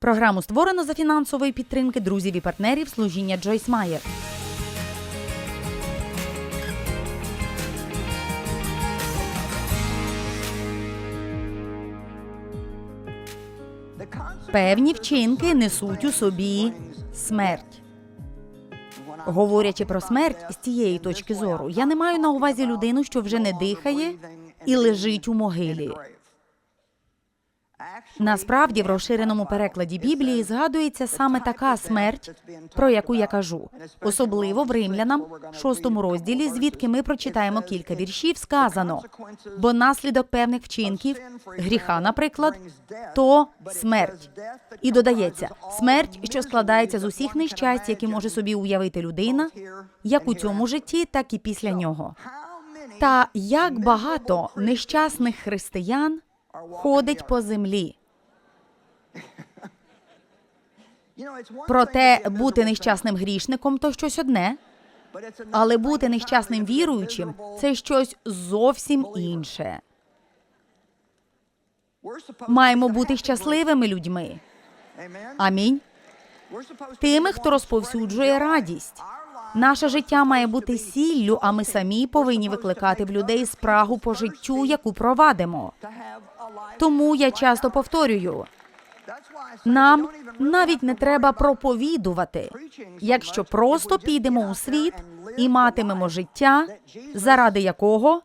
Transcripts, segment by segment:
Програму створено за фінансової підтримки друзів і партнерів служіння Джойс Майер. Певні вчинки несуть у собі смерть. Говорячи про смерть з цієї точки зору, я не маю на увазі людину, що вже не дихає і лежить у могилі. Насправді, в розширеному перекладі Біблії згадується саме така смерть, про яку я кажу, особливо в римлянам, шостому розділі, звідки ми прочитаємо кілька віршів, сказано бо наслідок певних вчинків, гріха, наприклад, то смерть. І додається смерть, що складається з усіх нещасть, які може собі уявити людина, як у цьому житті, так і після нього. Та як багато нещасних християн ходить по землі. Проте бути нещасним грішником то щось одне, але бути нещасним віруючим це щось зовсім інше. Маємо бути щасливими людьми. Амінь. Тими, хто розповсюджує радість. Наше життя має бути сіллю, а ми самі повинні викликати в людей спрагу по життю, яку провадимо. Тому я часто повторюю: нам навіть не треба проповідувати, якщо просто підемо у світ і матимемо життя, заради якого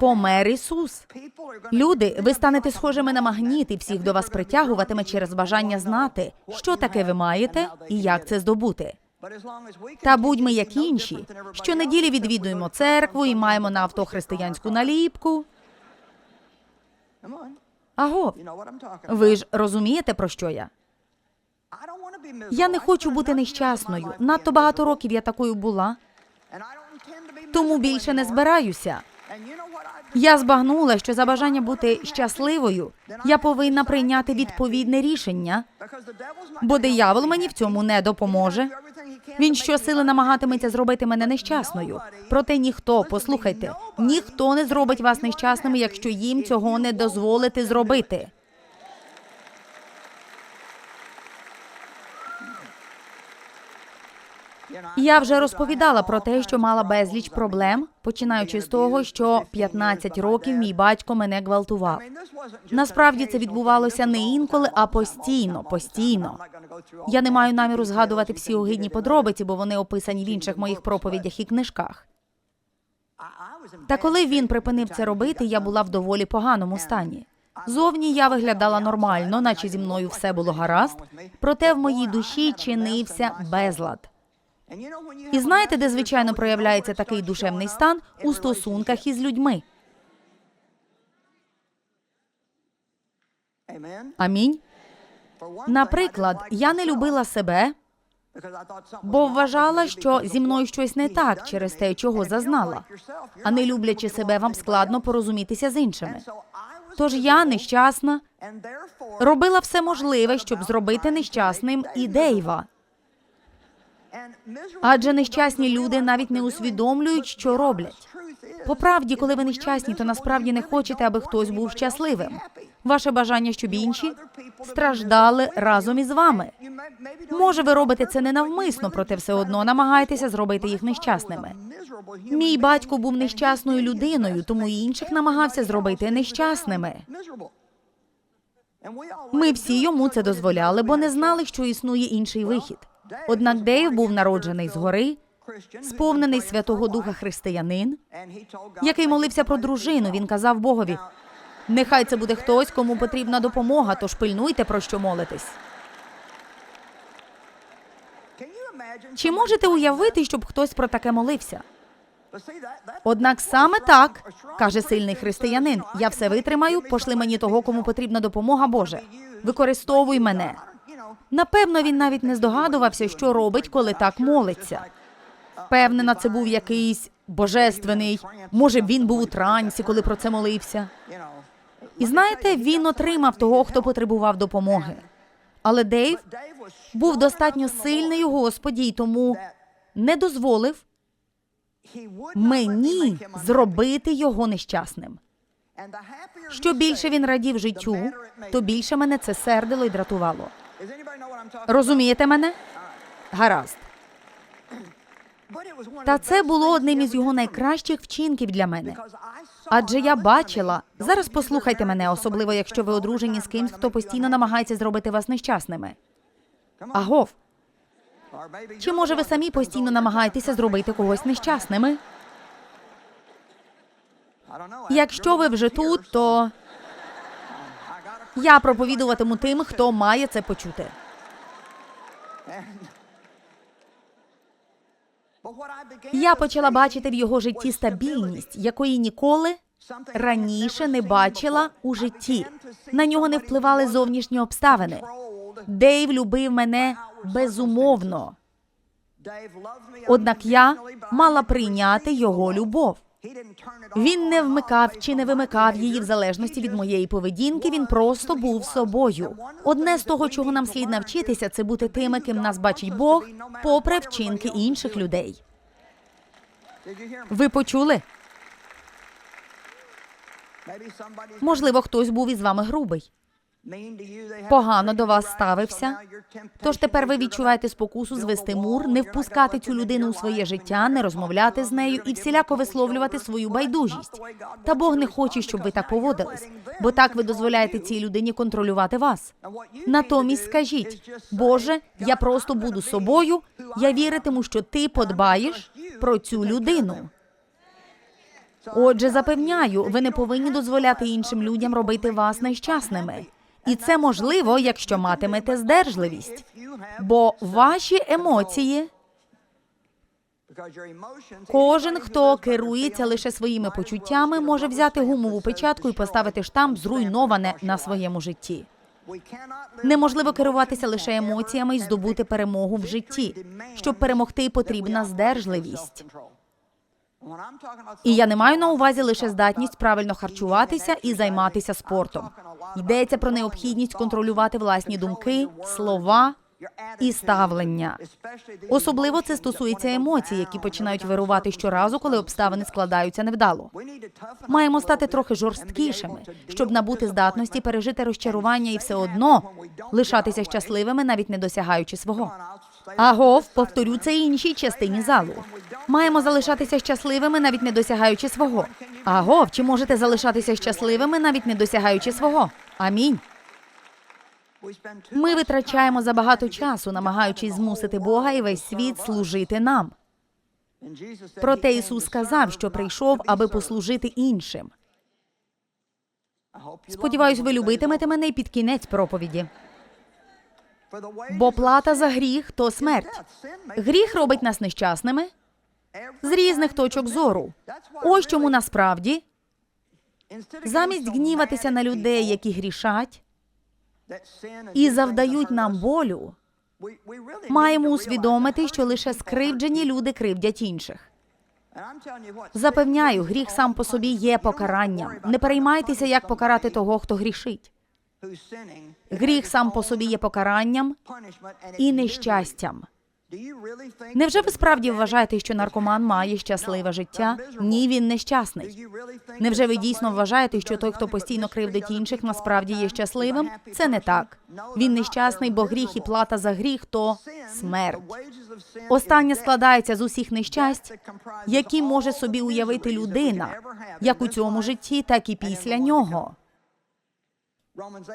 помер Ісус. Люди, ви станете схожими на магніт, і всіх до вас притягуватиме через бажання знати, що таке ви маєте і як це здобути. Та будьмо як інші. Щонеділі відвідуємо церкву і маємо на авто християнську наліпку. Аго, ви ж розумієте, про що я? Я не хочу бути нещасною. Надто багато років я такою була, тому більше не збираюся. Я збагнула, що за бажання бути щасливою я повинна прийняти відповідне рішення, бо диявол мені в цьому не допоможе. Він щосили намагатиметься зробити мене нещасною. Проте ніхто, послухайте, ніхто не зробить вас нещасними, якщо їм цього не дозволити зробити. Я вже розповідала про те, що мала безліч проблем, починаючи з того, що 15 років мій батько мене гвалтував. Насправді це відбувалося не інколи, а постійно, постійно. Я не маю наміру згадувати всі огидні подробиці, бо вони описані в інших моїх проповідях і книжках. Та коли він припинив це робити, я була в доволі поганому стані. Зовні я виглядала нормально, наче зі мною все було гаразд, проте в моїй душі чинився безлад. І знаєте, де звичайно проявляється такий душевний стан у стосунках із людьми. Амінь. Наприклад, я не любила себе, бо вважала, що зі мною щось не так через те, чого зазнала. А не люблячи себе, вам складно порозумітися з іншими. Тож я нещасна, робила все можливе, щоб зробити нещасним і Дейва. Адже нещасні люди навіть не усвідомлюють, що роблять. По правді, коли ви нещасні, то насправді не хочете, аби хтось був щасливим. Ваше бажання, щоб інші страждали разом із вами. Може, ви робите це ненавмисно, проте все одно намагаєтеся зробити їх нещасними. Мій батько був нещасною людиною, тому інших намагався зробити нещасними. Ми всі йому це дозволяли, бо не знали, що існує інший вихід. Однак Дейв був народжений згори, сповнений Святого Духа християнин, який молився про дружину. Він казав Богові: нехай це буде хтось, кому потрібна допомога, тож пильнуйте про що молитесь. Чи можете уявити, щоб хтось про таке молився? Однак саме так каже сильний християнин: я все витримаю, пошли мені того, кому потрібна допомога Боже. Використовуй мене. Напевно, він навіть не здогадувався, що робить, коли так молиться. Впевнена, це був якийсь божественний. Може, він був у трансі, коли про це молився. І знаєте, він отримав того, хто потребував допомоги. Але Дейв був достатньо сильний у Господі і тому не дозволив мені зробити його нещасним. Що більше він радів життю, то більше мене це сердило і дратувало. Розумієте мене? Гаразд. Та це було одним із його найкращих вчинків для мене. Адже я бачила. Зараз послухайте мене, особливо якщо ви одружені з кимсь, хто постійно намагається зробити вас нещасними. Агов, чи може ви самі постійно намагаєтеся зробити когось нещасними? Якщо ви вже тут, то я проповідуватиму тим, хто має це почути. Я почала бачити в його житті стабільність, якої ніколи раніше не бачила у житті. На нього не впливали зовнішні обставини. Дейв любив мене безумовно. Однак я мала прийняти його любов. Він не вмикав чи не вимикав її в залежності від моєї поведінки. Він просто був собою. Одне з того, чого нам слід навчитися, це бути тими, ким нас бачить Бог, попри вчинки інших людей. Ви почули? Можливо, хтось був із вами грубий. Погано до вас ставився. Тож тепер ви відчуваєте спокусу звести мур, не впускати цю людину у своє життя, не розмовляти з нею і всіляко висловлювати свою байдужість. Та Бог не хоче, щоб ви так поводились, бо так ви дозволяєте цій людині контролювати вас. Натомість скажіть, Боже, я просто буду собою, я віритиму, що ти подбаєш про цю людину. Отже, запевняю, ви не повинні дозволяти іншим людям робити вас нещасними. І це можливо, якщо матимете здержливість. Бо ваші емоції, кожен, хто керується лише своїми почуттями, може взяти гумову печатку і поставити штамп зруйноване на своєму житті. Неможливо керуватися лише емоціями і здобути перемогу в житті. Щоб перемогти, потрібна здержливість. І я не маю на увазі лише здатність правильно харчуватися і займатися спортом. Йдеться про необхідність контролювати власні думки, слова і ставлення. Особливо це стосується емоцій, які починають вирувати щоразу, коли обставини складаються невдало. Маємо стати трохи жорсткішими, щоб набути здатності пережити розчарування і все одно лишатися щасливими, навіть не досягаючи свого. Агов, повторю це іншій частині залу. Маємо залишатися щасливими, навіть не досягаючи свого. Агов, чи можете залишатися щасливими, навіть не досягаючи свого? Амінь. Ми витрачаємо забагато часу, намагаючись змусити Бога і весь світ служити нам. Проте Ісус сказав, що прийшов, аби послужити іншим. Сподіваюсь, ви любитимете мене і під кінець проповіді. Бо плата за гріх то смерть. Гріх робить нас нещасними з різних точок зору. Ось чому насправді, замість гніватися на людей, які грішать і завдають нам болю, маємо усвідомити, що лише скривджені люди кривдять інших. Запевняю, гріх сам по собі є покаранням. Не переймайтеся, як покарати того, хто грішить. Гріх сам по собі є покаранням і нещастям. Невже ви справді вважаєте, що наркоман має щасливе життя? Ні, він нещасний. Невже ви дійсно вважаєте, що той, хто постійно кривдить інших, насправді є щасливим? Це не так. Він нещасний, бо гріх і плата за гріх то смерть. Останнє складається з усіх нещасть, які може собі уявити людина, як у цьому житті, так і після нього.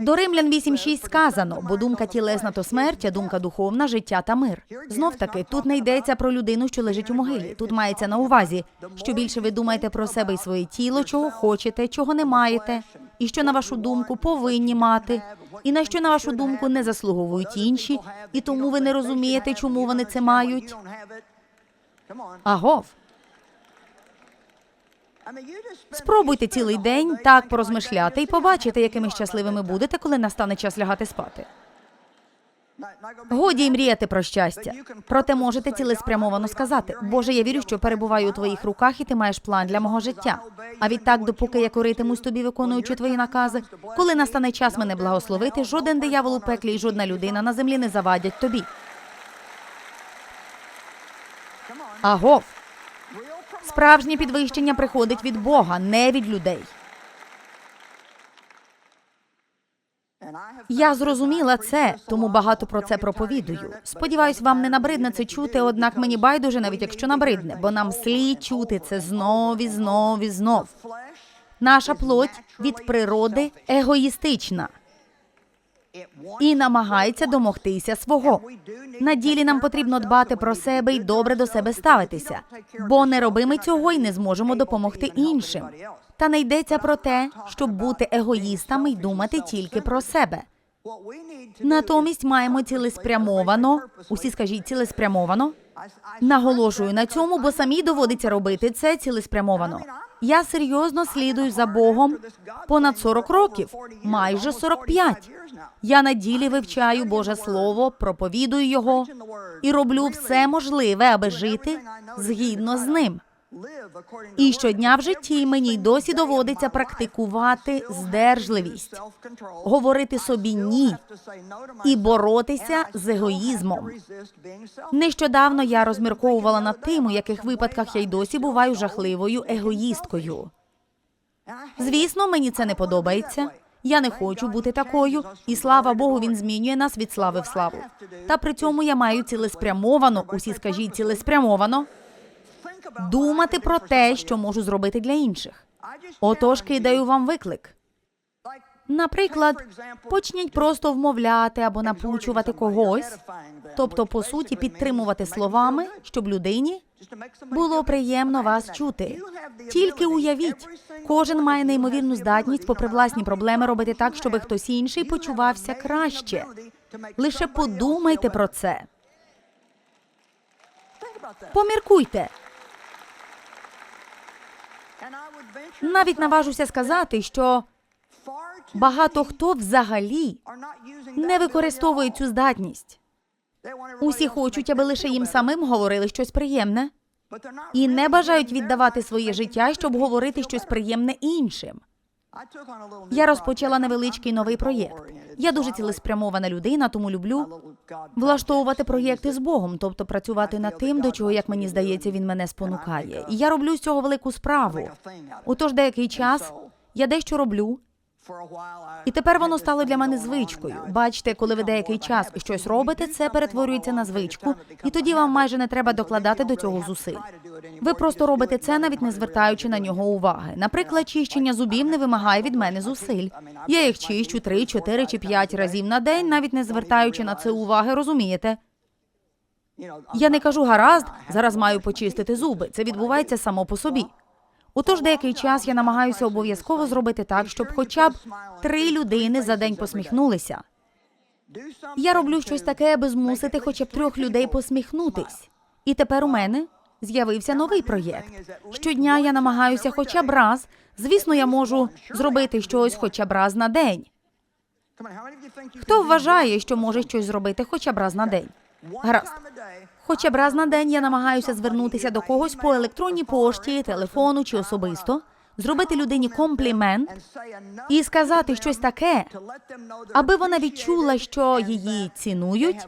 До Римлян 8.6 сказано, бо думка тілесна то смерть, а думка духовна життя та мир. Знов таки, тут не йдеться про людину, що лежить у могилі. Тут мається на увазі, що більше ви думаєте про себе і своє тіло, чого хочете, чого не маєте, і що на вашу думку повинні мати, і на що на вашу думку не заслуговують інші, і тому ви не розумієте, чому вони це мають. Агов. Спробуйте цілий день так порозмишляти і побачите, якими щасливими будете, коли настане час лягати спати. Годі й мріяти про щастя. Проте можете цілеспрямовано сказати: Боже, я вірю, що перебуваю у твоїх руках, і ти маєш план для мого життя. А відтак, допоки я коритимусь тобі, виконуючи твої накази, коли настане час мене благословити, жоден диявол у пеклі і жодна людина на землі не завадять тобі. Агов. Справжнє підвищення приходить від Бога, не від людей. Я зрозуміла це, тому багато про це проповідую. Сподіваюсь, вам не набридне це чути. Однак мені байдуже, навіть якщо набридне, бо нам слід чути це знов і знов і знов. Наша плоть від природи егоїстична і намагається домогтися свого. На ділі нам потрібно дбати про себе і добре до себе ставитися, бо не робимо цього і не зможемо допомогти іншим. Та не йдеться про те, щоб бути егоїстами і думати тільки про себе. Натомість маємо цілеспрямовано, усі скажіть цілеспрямовано. Наголошую на цьому, бо самій доводиться робити це цілеспрямовано. Я серйозно слідую за Богом понад 40 років, майже 45. Я на ділі вивчаю Боже Слово, проповідую його і роблю все можливе, аби жити згідно з ним. І щодня в житті мені й досі доводиться практикувати здержливість, говорити собі ні і боротися з егоїзмом. Нещодавно я розмірковувала над тим, у яких випадках я й досі буваю жахливою егоїсткою. Звісно, мені це не подобається. Я не хочу бути такою, і слава Богу, він змінює нас від слави в славу. Та при цьому я маю цілеспрямовано, усі скажіть цілеспрямовано, думати про те, що можу зробити для інших. Отож, кидаю вам виклик. Наприклад, почніть просто вмовляти або напучувати когось, тобто, по суті, підтримувати словами, щоб людині було приємно вас чути. Тільки уявіть, кожен має неймовірну здатність, попри власні проблеми, робити так, щоб хтось інший почувався краще. Лише подумайте про це. Поміркуйте. Навіть наважуся сказати, що багато хто взагалі не використовує цю здатність. Усі хочуть, аби лише їм самим говорили щось приємне, і не бажають віддавати своє життя, щоб говорити щось приємне іншим. Я розпочала невеличкий новий проєкт. Я дуже цілеспрямована людина, тому люблю влаштовувати проєкти з Богом, тобто працювати над тим, до чого, як мені здається, він мене спонукає. І я роблю з цього велику справу. Отож, деякий час я дещо роблю, і тепер воно стало для мене звичкою. Бачите, коли ви деякий час щось робите, це перетворюється на звичку, і тоді вам майже не треба докладати до цього зусиль. Ви просто робите це, навіть не звертаючи на нього уваги. Наприклад, чищення зубів не вимагає від мене зусиль. Я їх чищу три, чотири чи п'ять разів на день, навіть не звертаючи на це уваги, розумієте? Я не кажу гаразд, зараз маю почистити зуби. Це відбувається само по собі. Отож, деякий час я намагаюся обов'язково зробити так, щоб хоча б три людини за день посміхнулися. Я роблю щось таке, аби змусити хоча б трьох людей посміхнутись. І тепер у мене з'явився новий проєкт. Щодня я намагаюся хоча б раз. Звісно, я можу зробити щось хоча б раз на день. Хто вважає, що може щось зробити хоча б раз на день? Гаразд. Хоча б раз на день я намагаюся звернутися до когось по електронній пошті, телефону чи особисто, зробити людині комплімент і сказати щось таке, аби вона відчула, що її цінують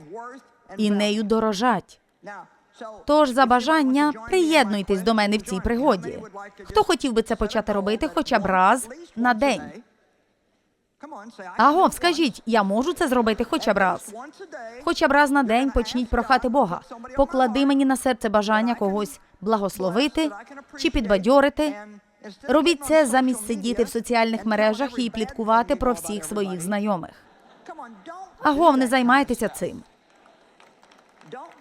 і нею дорожать. Тож за бажання приєднуйтесь до мене в цій пригоді. Хто хотів би це почати робити хоча б раз на день? Агов, скажіть, я можу це зробити хоча б раз. Хоча б раз на день почніть прохати Бога. Поклади мені на серце бажання когось благословити чи підбадьорити. Робіть це замість сидіти в соціальних мережах і пліткувати про всіх своїх знайомих. Агов, не займайтеся цим.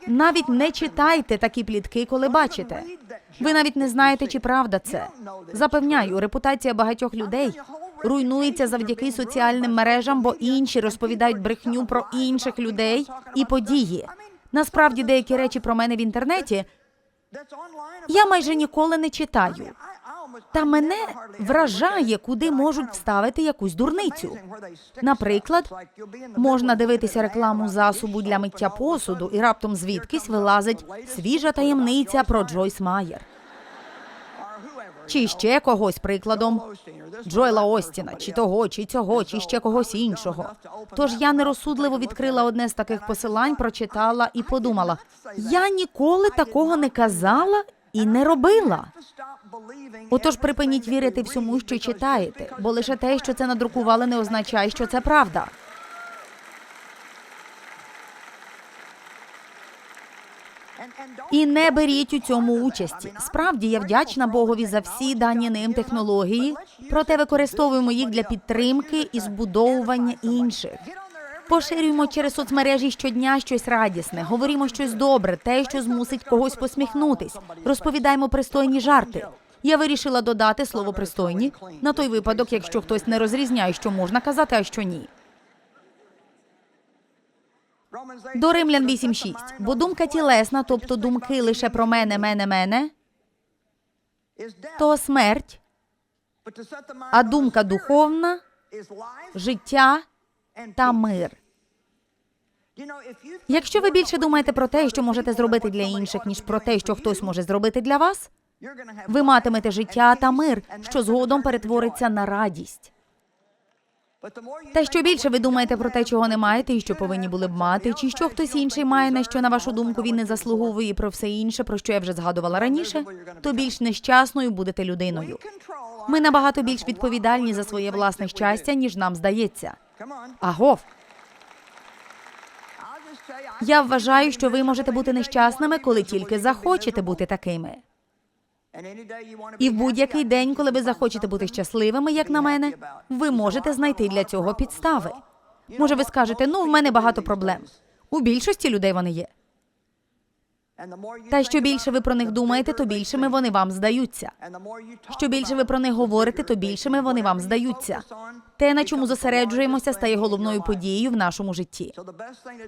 Навіть не читайте такі плітки, коли бачите. Ви навіть не знаєте, чи правда це. Запевняю, репутація багатьох людей руйнується завдяки соціальним мережам, бо інші розповідають брехню про інших людей і події. Насправді, деякі речі про мене в інтернеті я майже ніколи не читаю. Та мене вражає, куди можуть вставити якусь дурницю. Наприклад, можна дивитися рекламу засобу для миття посуду, і раптом звідкись вилазить свіжа таємниця про Джойс Майер. Чи ще когось прикладом Джоела Остіна, чи того, чи цього, чи ще когось іншого. Тож я нерозсудливо відкрила одне з таких посилань, прочитала і подумала: я ніколи такого не казала і не робила. Отож, припиніть вірити всьому, що читаєте, бо лише те, що це надрукували, не означає, що це правда. І не беріть у цьому участі. Справді я вдячна Богові за всі дані ним технології, проте використовуємо їх для підтримки і збудовування інших. Поширюємо через соцмережі щодня щось радісне, говоримо щось добре, те, що змусить когось посміхнутись, розповідаємо пристойні жарти. Я вирішила додати слово пристойні на той випадок, якщо хтось не розрізняє, що можна казати, а що ні. До Римлян 8.6. Бо думка тілесна, тобто думки лише про мене, мене, мене, то смерть, а думка духовна життя та мир. Якщо ви більше думаєте про те, що можете зробити для інших, ніж про те, що хтось може зробити для вас, ви матимете життя та мир, що згодом перетвориться на радість. Та що більше ви думаєте про те, чого не маєте і що повинні були б мати, чи що хтось інший має, на що на вашу думку він не заслуговує, про все інше, про що я вже згадувала раніше, то більш нещасною будете людиною. Ми набагато більш відповідальні за своє власне щастя, ніж нам здається. Агов, я вважаю, що ви можете бути нещасними, коли тільки захочете бути такими. І в будь-який день, коли ви захочете бути щасливими, як на мене, ви можете знайти для цього підстави. Може, ви скажете, ну в мене багато проблем. У більшості людей вони є. Та що більше ви про них думаєте, то більшими вони вам здаються. Що більше ви про них говорите, то більшими вони вам здаються. Те, на чому зосереджуємося, стає головною подією в нашому житті.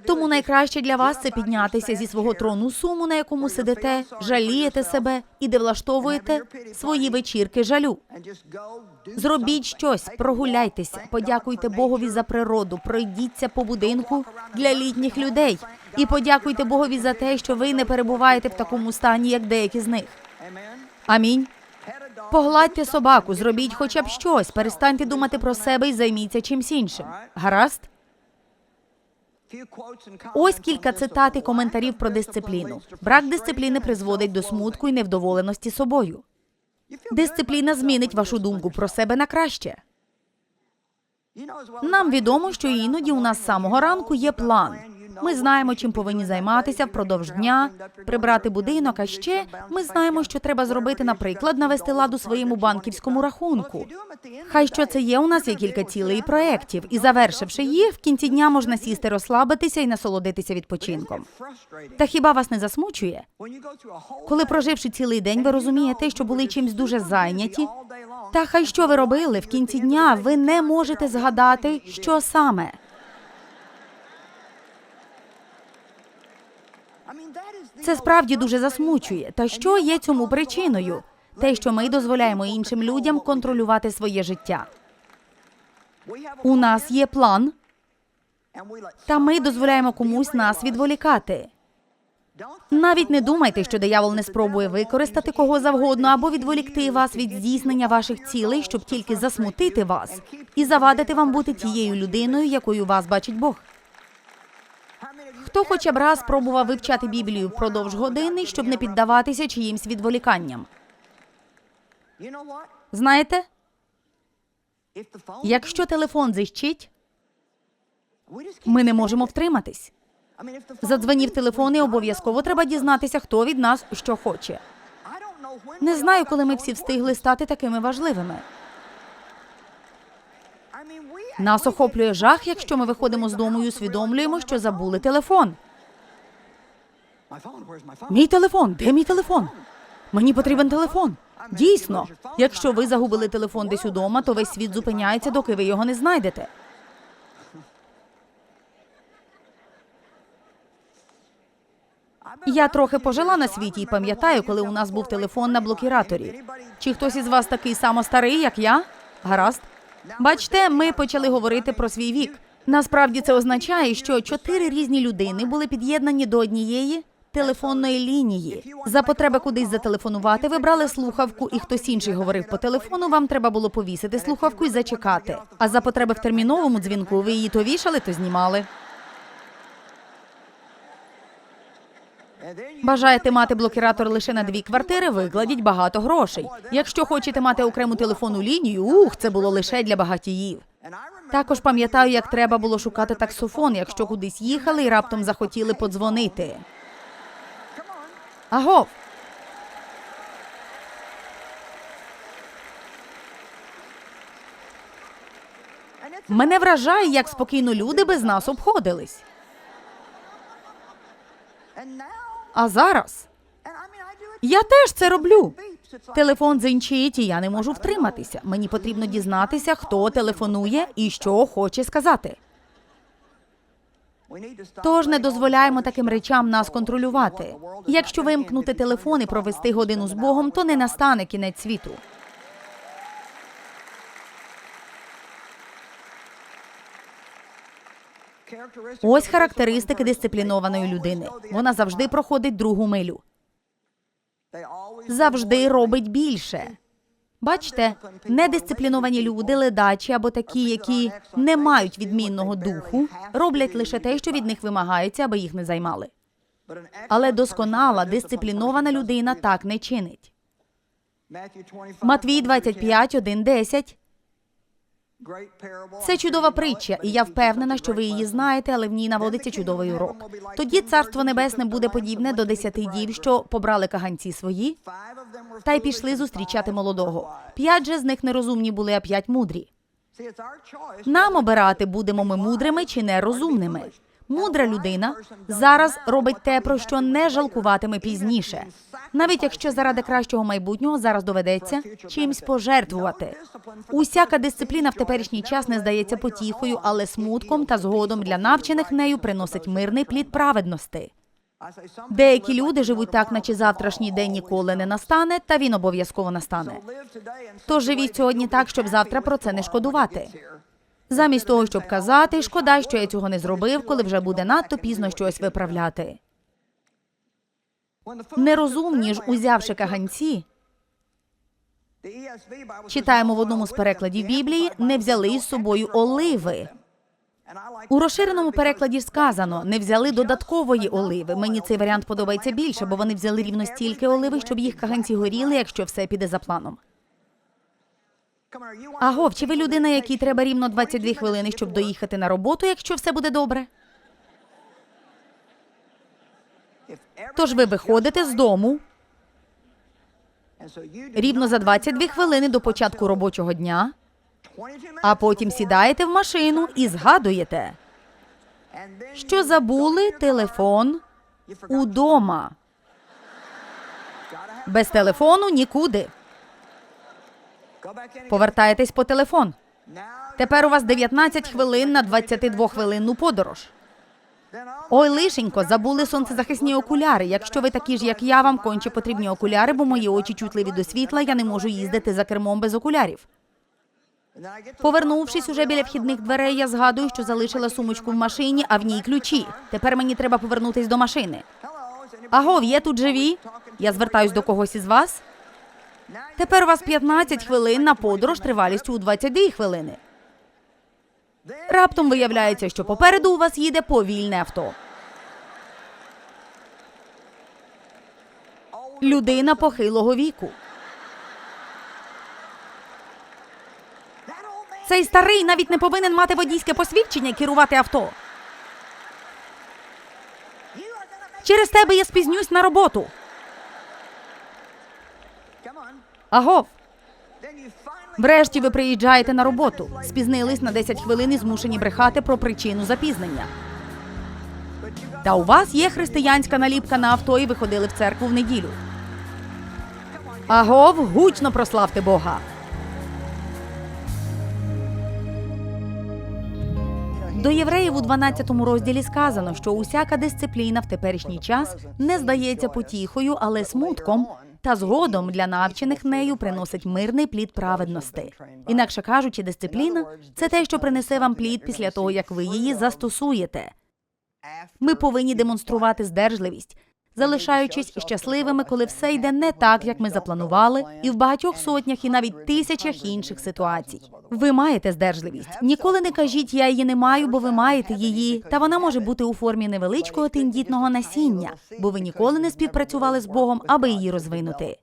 Тому найкраще для вас це піднятися зі свого трону суму, на якому сидите, жалієте себе і де влаштовуєте свої вечірки жалю. Зробіть щось, прогуляйтеся, подякуйте Богові за природу, пройдіться по будинку для літніх людей і подякуйте Богові за те, що ви не перебуваєте в такому стані, як деякі з них. Амінь. Погладьте собаку, зробіть хоча б щось, перестаньте думати про себе і займіться чимсь іншим. Гаразд? Ось кілька цитат і коментарів про дисципліну. Брак дисципліни призводить до смутку і невдоволеності собою. Дисципліна змінить вашу думку про себе на краще. Нам відомо, що іноді у нас з самого ранку є план. Ми знаємо, чим повинні займатися впродовж дня, прибрати будинок. А ще ми знаємо, що треба зробити, наприклад, навести лад у своєму банківському рахунку. Хай що це є, у нас є кілька цілей і проєктів, і завершивши їх, в кінці дня можна сісти, розслабитися і насолодитися відпочинком. Та хіба вас не засмучує? Коли проживши цілий день, ви розумієте, що були чимсь дуже зайняті. Та хай що ви робили в кінці дня, ви не можете згадати, що саме. Це справді дуже засмучує. Та що є цьому причиною? Те, що ми дозволяємо іншим людям контролювати своє життя. У нас є план, та ми дозволяємо комусь нас відволікати. Навіть не думайте, що диявол не спробує використати кого завгодно або відволікти вас від здійснення ваших цілей, щоб тільки засмутити вас і завадити вам бути тією людиною, якою вас бачить Бог. Хто хоча б раз спробував вивчати Біблію впродовж години, щоб не піддаватися чиїмсь відволіканням? Знаєте, якщо телефон зищить, ми не можемо втриматись. Задзвонів телефон і обов'язково треба дізнатися, хто від нас що хоче. Не знаю, коли ми всі встигли стати такими важливими. Нас охоплює жах, якщо ми виходимо з дому і усвідомлюємо, що забули телефон. Мій телефон, де мій телефон? Мені потрібен телефон. Дійсно, якщо ви загубили телефон десь удома, то весь світ зупиняється, доки ви його не знайдете. Я трохи пожила на світі і пам'ятаю, коли у нас був телефон на блокіраторі. Чи хтось із вас такий само старий, як я? Гаразд. Бачте, ми почали говорити про свій вік. Насправді це означає, що чотири різні людини були під'єднані до однієї телефонної лінії. За потреби кудись зателефонувати, ви брали слухавку, і хтось інший говорив по телефону. Вам треба було повісити слухавку і зачекати. А за потреби в терміновому дзвінку ви її то вішали, то знімали. Бажаєте мати блокіратор лише на дві квартири, викладіть багато грошей. Якщо хочете мати окрему телефонну лінію, ух, це було лише для багатіїв. Також пам'ятаю, як треба було шукати таксофон, якщо кудись їхали і раптом захотіли подзвонити. Агов! Мене вражає, як спокійно люди без нас обходились. А зараз я теж це роблю. Телефон дзинчить, і я не можу втриматися. Мені потрібно дізнатися, хто телефонує і що хоче сказати. Тож не дозволяємо таким речам нас контролювати. Якщо вимкнути телефон і провести годину з Богом, то не настане кінець світу. Ось характеристики дисциплінованої людини. Вона завжди проходить другу милю, завжди робить більше. Бачите, недисципліновані люди, ледачі або такі, які не мають відмінного духу, роблять лише те, що від них вимагається, аби їх не займали. Але досконала, дисциплінована людина так не чинить. Матвій 25, 1, 10. Це чудова притча, і я впевнена, що ви її знаєте, але в ній наводиться чудовий урок. Тоді царство небесне буде подібне до десяти дів, що побрали каганці свої, та й пішли зустрічати молодого. П'ять же з них нерозумні були, а п'ять мудрі. Нам обирати, будемо ми мудрими чи нерозумними. Мудра людина зараз робить те, про що не жалкуватиме пізніше, навіть якщо заради кращого майбутнього зараз доведеться чимсь пожертвувати. Усяка дисципліна в теперішній час не здається потіхою, але смутком та згодом для навчених нею приносить мирний плід праведності. Деякі люди живуть так, наче завтрашній день ніколи не настане, та він обов'язково настане. Тож живіть сьогодні так, щоб завтра про це не шкодувати. Замість того, щоб казати, шкода, що я цього не зробив, коли вже буде надто пізно щось виправляти. Нерозумні ж, узявши каганці, читаємо в одному з перекладів Біблії, не взяли із собою оливи. У розширеному перекладі сказано, не взяли додаткової оливи. Мені цей варіант подобається більше, бо вони взяли рівно стільки оливи, щоб їх каганці горіли, якщо все піде за планом. Агов, чи ви людина, якій треба рівно 22 хвилини, щоб доїхати на роботу, якщо все буде добре? Тож ви виходите з дому рівно за 22 хвилини до початку робочого дня, а потім сідаєте в машину і згадуєте, що забули телефон удома. Без телефону нікуди. Повертаєтесь по телефон. Тепер у вас 19 хвилин на 22-хвилинну подорож. Ой, лишенько, забули сонцезахисні окуляри. Якщо ви такі ж, як я, вам конче потрібні окуляри, бо мої очі чутливі до світла, я не можу їздити за кермом без окулярів. Повернувшись уже біля вхідних дверей, я згадую, що залишила сумочку в машині, а в ній ключі. Тепер мені треба повернутись до машини. Агов, є тут живі? Я звертаюсь до когось із вас. Тепер у вас 15 хвилин на подорож тривалістю у 22 хвилини. Раптом виявляється, що попереду у вас їде повільне авто. Людина похилого віку. Цей старий навіть не повинен мати водійське посвідчення керувати авто. Через тебе я спізнюсь на роботу. Агов, врешті ви приїжджаєте на роботу. Спізнились на 10 хвилин і змушені брехати про причину запізнення. Та у вас є християнська наліпка на авто і ви ходили в церкву в неділю. Агов, гучно прославте Бога. До євреїв у 12 розділі сказано, що усяка дисципліна в теперішній час не здається потіхою, але смутком, та згодом для навчених нею приносить мирний плід праведності. Інакше кажучи, дисципліна це те, що принесе вам плід після того, як ви її застосуєте. Ми повинні демонструвати здержливість, залишаючись щасливими, коли все йде не так, як ми запланували, і в багатьох сотнях і навіть тисячах інших ситуацій. Ви маєте здержливість. Ніколи не кажіть, я її не маю, бо ви маєте її. Та вона може бути у формі невеличкого тендітного насіння, бо ви ніколи не співпрацювали з Богом, аби її розвинути.